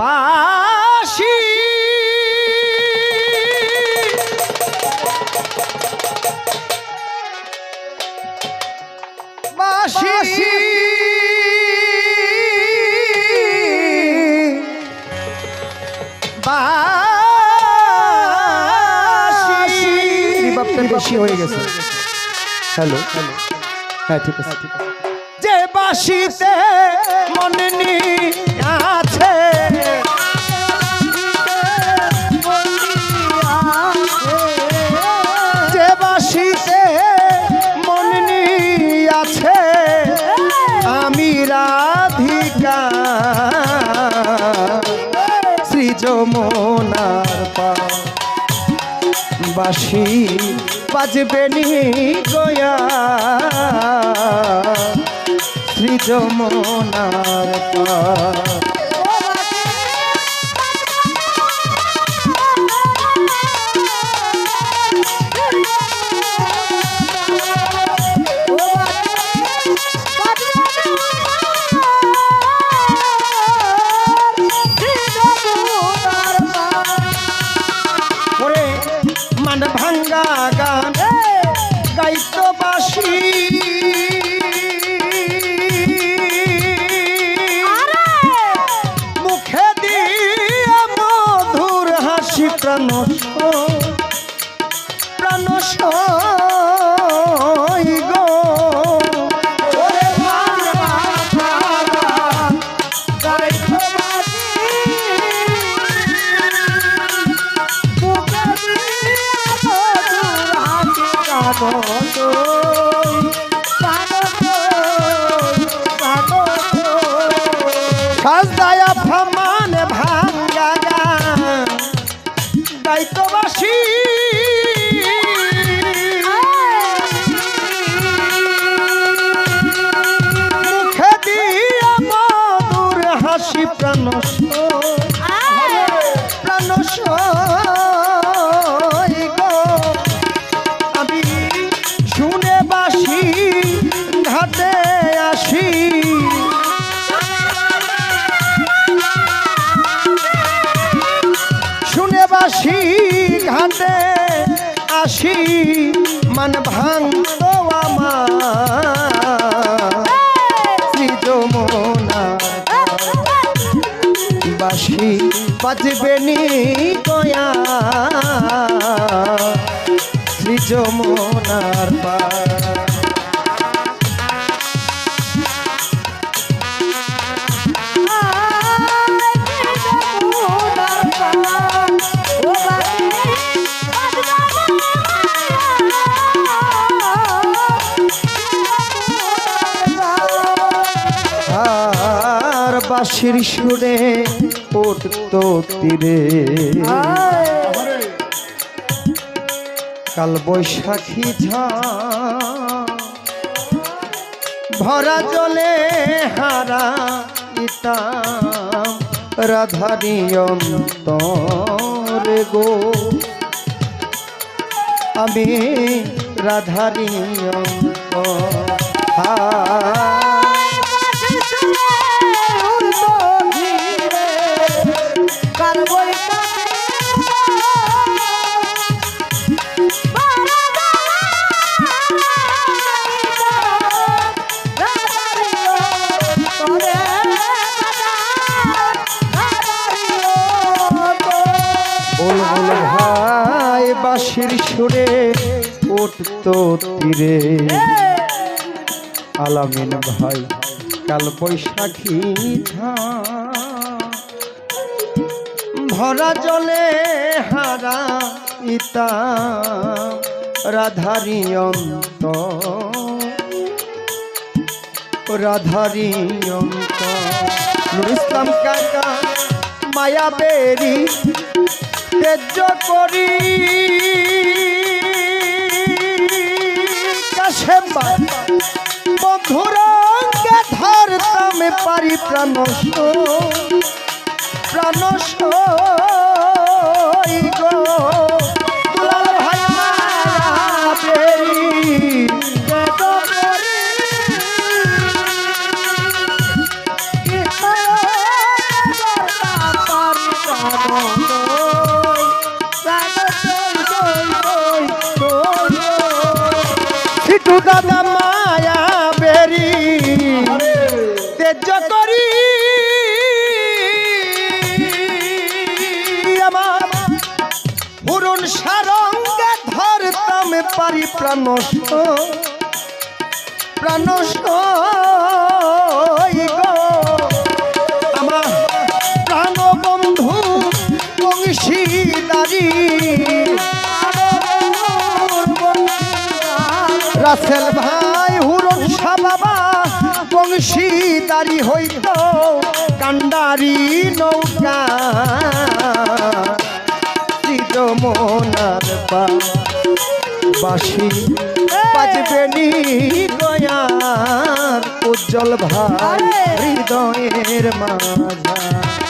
বাসি বাসি বেশি হয়ে গেছে। হ্যালো। হ্যালো হ্যাঁ ঠিক আছে। ঠিক আছে। যে বাসিতে মনে নি আছে। বাসি বাজবে নি গয়া। সৃজমনার পা আসি মন ভাঙত আমার। সৃজমনা বাসি বাজবে নি গয়া সৃজমনার পা বাঁশির সুরে উঠতো তীরে কাল বৈশাখী ঝড় ভরা জলে হারা ইতাম, রাধারি অন্তরে গো। আমি রাধারি অন্তর বাঁশির সুরে উঠতো তীরে। আলামিন ভাই, কাল বৈশাখী ভরা জলে হারা ইতা, রাধারি অন্ত। রাধারি অন্ত। ইসলাম কাকা, মায়া বেরি তেজ করি। বন্ধুরঙ্গে ধরতাম পারি প্রাণস প্রাণ প্রাণস প্রাণস আমার প্রাণ বন্ধু বংশীদারি রাসেল ভাই হুরন শাহ বাবা বংশীদারি হইত কান্ডারি নৌকা। মোনার পা বাসি। বাজবে নি গয়ার উজ্জ্বল ভাই হৃদয়ের মাঝা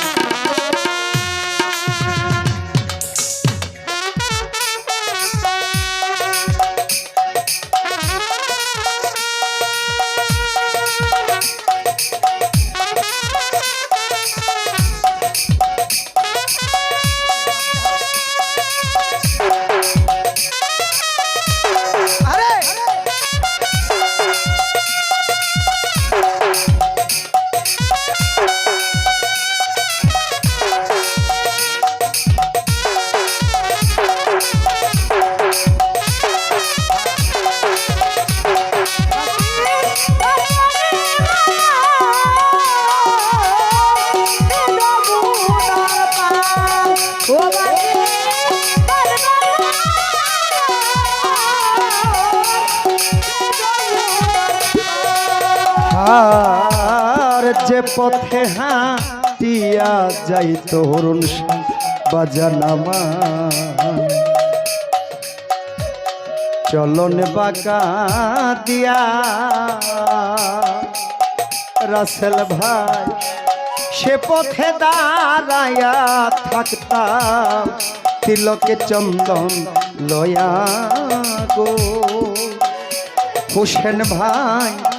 আর যে পথে হাটিয়া যাই তরুণ বাজানামা। চলন বাঁকা দিয়া, রাসেল ভাই, সে পথে দাঁড়ায়া থাকতাম, তিলকে চন্দন লয়া গো। হুসেন ভাই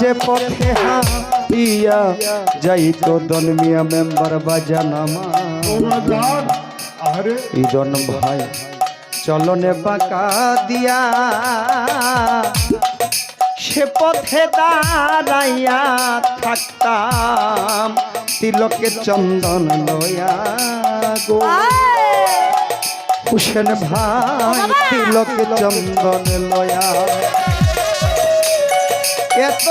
যে পথে হাটিয়া যাই তো দনমিয়া মেম্বার বাজানামা ইদন ভাই চলনে বাঁকা দিয়া। সে পথে দাঁড়াইয়া থাকতাম, তিলকে চন্দন লয়া গো। হুসেন ভাই তিলক চন্দন লয়া। এত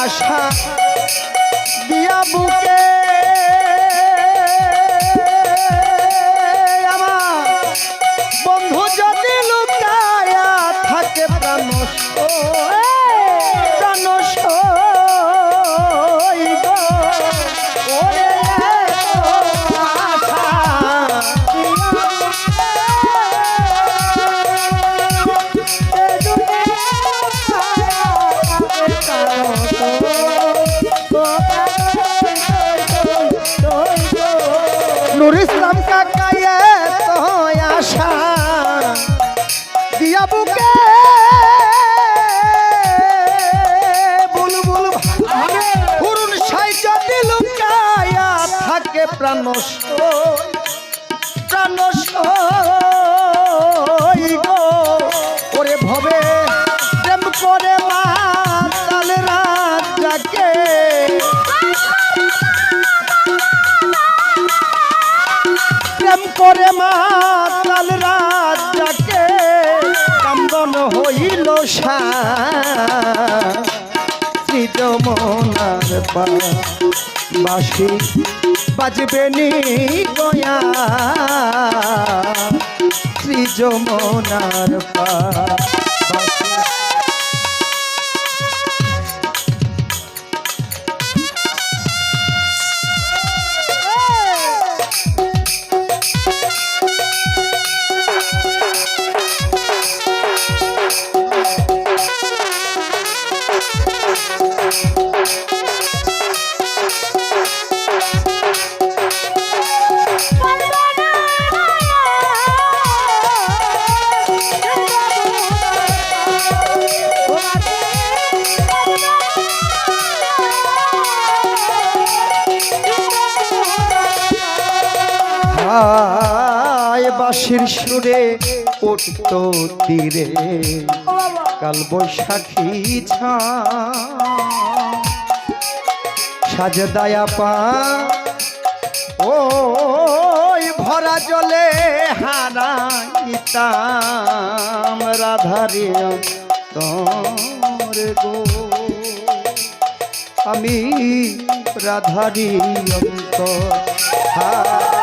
আশা দিয়া বুকে আমার বন্ধু যদি লুকায়া থাকে প্রাণ প্রাণ প্রাণস গো। ওরে ভবে, প্রেম করে মা রাজাকে প্রেম করে মাতাল রাজাকে কান্দন হইল সৃজমনার বাসি বাজবে নি গয়া। সৃজমনার পা হায় বাঁশির সুরে উঠতো তীরে। কাল বৈশাখী ছা সাজদায়া পা ওই ভরা জলে হারাইতাম রাধারে তোর গো। আমি রাধারি অন্ত হায়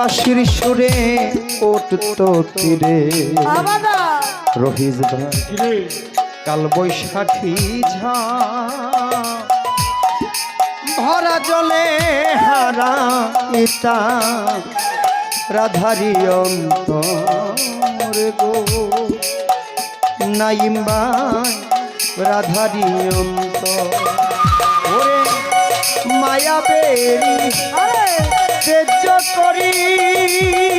বাঁশির সুরে উঠতো তীরে। ভাই কাল বৈশাখী ঝা। ভরা জলে হারা ইতা রাধারি অন্তর গো। রাধারি অন্তর। ওরে মায়া বেরি। তেজ করি।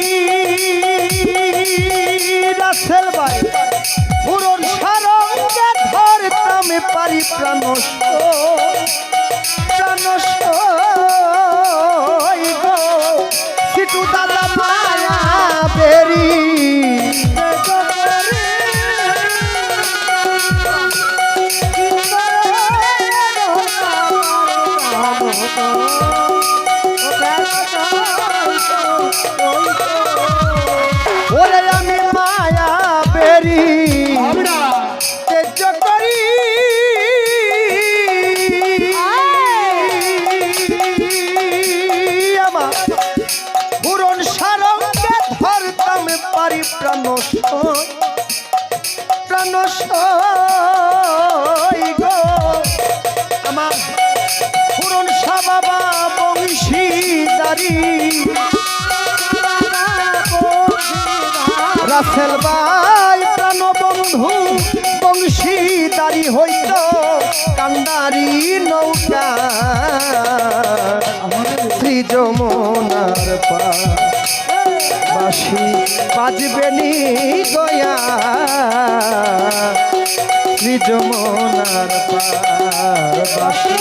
প্রাণস গো। আমার পুরন সাবাবা বংশীদারি রাসেল ভাই প্রাণবন্ধু বংশীদারি হইত কান্দারি নৌকা। শ্রী যমুনার পা বাসি বাজবে নি গয়া। শ্রী যমুনার পার বাসি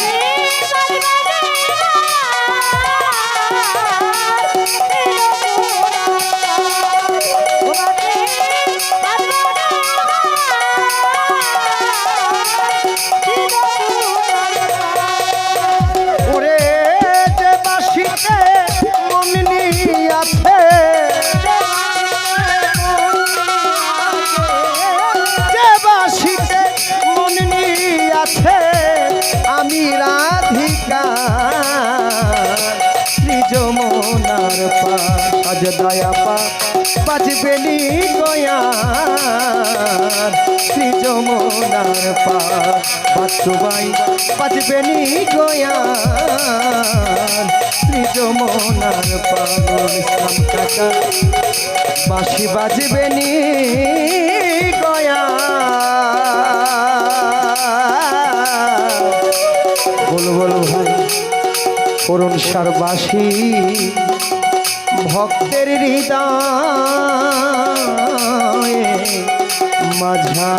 আজ দয়া পা বাজবে নি গয়ার শ্রী যমুনার পা বাচ্চুবাই বাজবে নি গয়ার শ্রী যমুনার পা ইসলাম কাকা গয়ার বলো বলো ভাই করুণ সারবাসী ভক্তের হৃদয় মাঝা